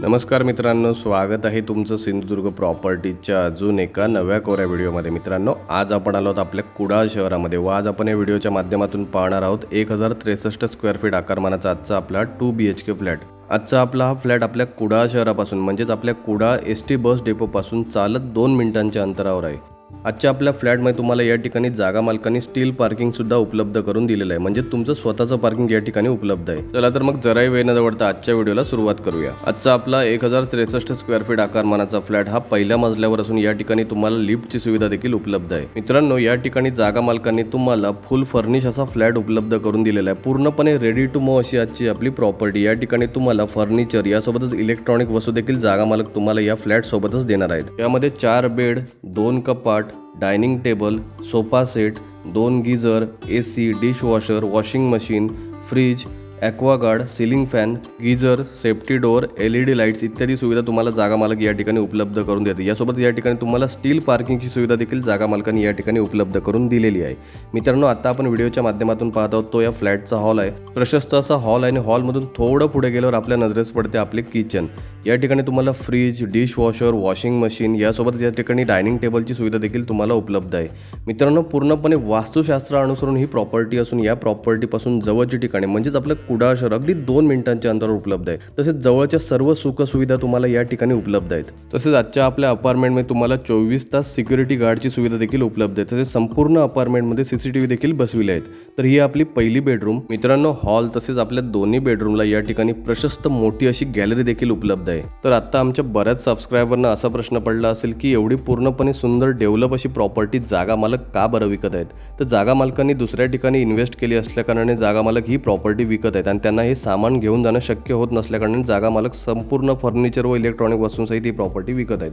नमस्कार मित्रांनो स्वागत आहे तुमचं सिंधुदुर्ग प्रॉपर्टीच्या अजून एका नव्या कोऱ्या व्हिडिओमध्ये. मित्रांनो आज आपण आलो आहोत आपल्या कुडाळ शहरामध्ये व आज आपण या व्हिडिओच्या माध्यमातून पाहणार आहोत एक हजार त्रेसष्ट स्क्वेअर फीट आकारमानाचा आजचा आपला two B H K flat आजचा आपला हा फ्लॅट आपल्या कुडाळ शहरापासून म्हणजेच आपल्या कुडाळ एस टी बस डेपोपासून चालत दोन मिनिटांच्या अंतरावर आहे. आजच्या आपल्या फ्लॅटमध्ये तुम्हाला या ठिकाणी जागा मालकांनी स्टील पार्किंगसुद्धा उपलब्ध करून दिलेलं आहे. म्हणजे तुमचं स्वतःचं पार्किंग या ठिकाणी उपलब्ध आहे. चला तर मग जराही वेळ न जवळता आजच्या व्हिडिओला सुरुवात करूया. आजचा आपला एक हजार त्रेसष्ट स्क्वेअर फीट आकारमानाचा फ्लॅट हा पहिल्या मजल्यावर असून या ठिकाणी तुम्हाला लिफ्टची सुविधा देखील उपलब्ध आहे. मित्रांनो या ठिकाणी जागा मालकांनी तुम्हाला फुल फर्निश असा फ्लॅट उपलब्ध करून दिलेला आहे. पूर्णपणे रेडी टू मो अशी आजची आपली प्रॉपर्टी या ठिकाणी तुम्हाला फर्निचर यासोबतच इलेक्ट्रॉनिक वस्तू देखील जागा मालक तुम्हाला या फ्लॅट सोबतच देणार आहेत. यामध्ये चार बेड दोन कपाट डायनिंग टेबल सोफा सेट दोन geyser A C dishwasher washing machine fridge Aquaguard ceiling fan geyser safety door L E D lights इत्यादी सुविधा तुम्हाला जागा मालक या ठिकाणी उपलब्ध करून देते. यासोबत या ठिकाणी तुम्हाला स्टील पार्किंगची सुविधा देखील जागा मालकाने या ठिकाणी उपलब्ध करून दिलेली आहे. मित्रांनो आता आपण व्हिडिओच्या माध्यमातून पाहत आहोत तो या फ्लॅटचा हॉल आहे. प्रशस्त असा हॉल आहे आणि हॉलमधून थोडं पुढे गेल्यावर आपल्या नजरेस पडते आपले किचन या ठिकाणी तुम्हाला फ्रीज डिशवॉशर वॉशिंग मशीन यासोबत या ठिकाणी डायनिंग टेबलची सुविधा देखील तुम्हाला उपलब्ध आहे. मित्रांनो पूर्णपणे वास्तुशास्त्र अनुसरून ही प्रॉपर्टी असून या प्रॉपर्टीपासून जवळची ठिकाणी म्हणजेच आपलं कुडाळ शहर अगदी दोन मिनिटांच्या अंतरावर उपलब्ध आहे. तसेच जवळच्या सर्व सुखसुविधा तुम्हाला या ठिकाणी उपलब्ध आहेत. तसेच आजच्या आपल्या अपार्टमेंटमध्ये तुम्हाला चोवीस तास सिक्युरिटी गार्डची सुविधा देखील उपलब्ध आहे. तसेच संपूर्ण अपार्टमेंटमध्ये सीसीटीव्ही देखील बसविले आहेत. तर ही आपली पहिली बेडरूम मित्रांनो हॉल तसेच आपल्या दोन्ही बेडरूमला या ठिकाणी प्रशस्त मोठी अशी गॅलरी देखील उपलब्ध आहे. तर आता आमच्या बऱ्याच सबस्क्रायबरना असा प्रश्न पडला असेल की एवढी पूर्णपणे सुंदर डेव्हलप अशी प्रॉपर्टी जागा मालक का बरं विकत आहेत? तर जागा मालकांनी दुसऱ्या ठिकाणी इन्व्हेस्ट केली असल्याकारणाने जागा मालक ही प्रॉपर्टी विकत आहेत आणि त्यांना हे सामान घेऊन जाणं शक्य होत नसल्याकारणाने जागा मालक संपूर्ण फर्निचर व इलेक्ट्रॉनिक वस्तूंसहित ही प्रॉपर्टी विकत आहेत.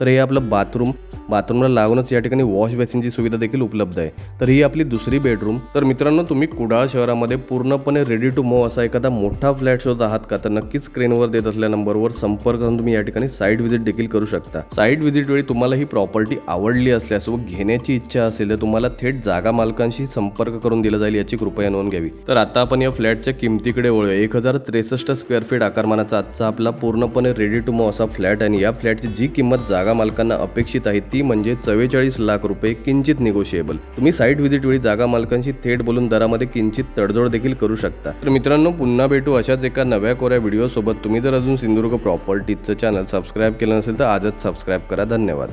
तर हे आपलं बाथरूम बाथरूमला लागूनच या ठिकाणी वॉश बेसिनची सुविधा देखील उपलब्ध आहे. तर ही आपली दुसरी बेडरूम तर मित्रांनो तुम्ही कुडाळ शहरामध्ये पूर्णपणे रेडी टू मूव्ह असा एखादा मोठा फ्लॅट शोधत आहात का? तर नक्कीच स्क्रीनवर देत असल्या नंबरवर संपर्क करून तुम्ही या ठिकाणी साईट व्हिजिट देखील करू शकता. साईट व्हिजिट वेळी तुम्हाला ही प्रॉपर्टी आवडली असल्यास व घेण्याची इच्छा असेल तर तुम्हाला थेट जागा मालकांशी संपर्क करून दिला जाईल याची कृपया नोंद घ्यावी. तर आता आपण या फ्लॅटच्या किमतीकडे वळूया. एक हजार त्रेसष्ट स्क्वेअर फीट आकारमानाचा आजचा आपला पूर्णपणे रेडी टू मूव्ह असा फ्लॅट आणि या फ्लॅटची जी किंमत जागा मालकांना अपेक्षित आहे ती म्हणजे चव्वेचाळीस लाख रुपये किंचित निगोशिएबल तुम्ही साईट व्हिजिट वेळी जागा मालकांशी थेट बोलून दरामध्ये किंचित तडजोड देखील करू शकता. तर मित्रांनो पुन्हा भेटू अशाच एका नव्या कोऱ्या व्हिडिओ सोबत. तुम्ही जर अजून सिंधुदुर्ग प्रॉपर्टीचं चॅनल सबस्क्राईब केलं नसेल तर आजच सबस्क्राईब करा. धन्यवाद.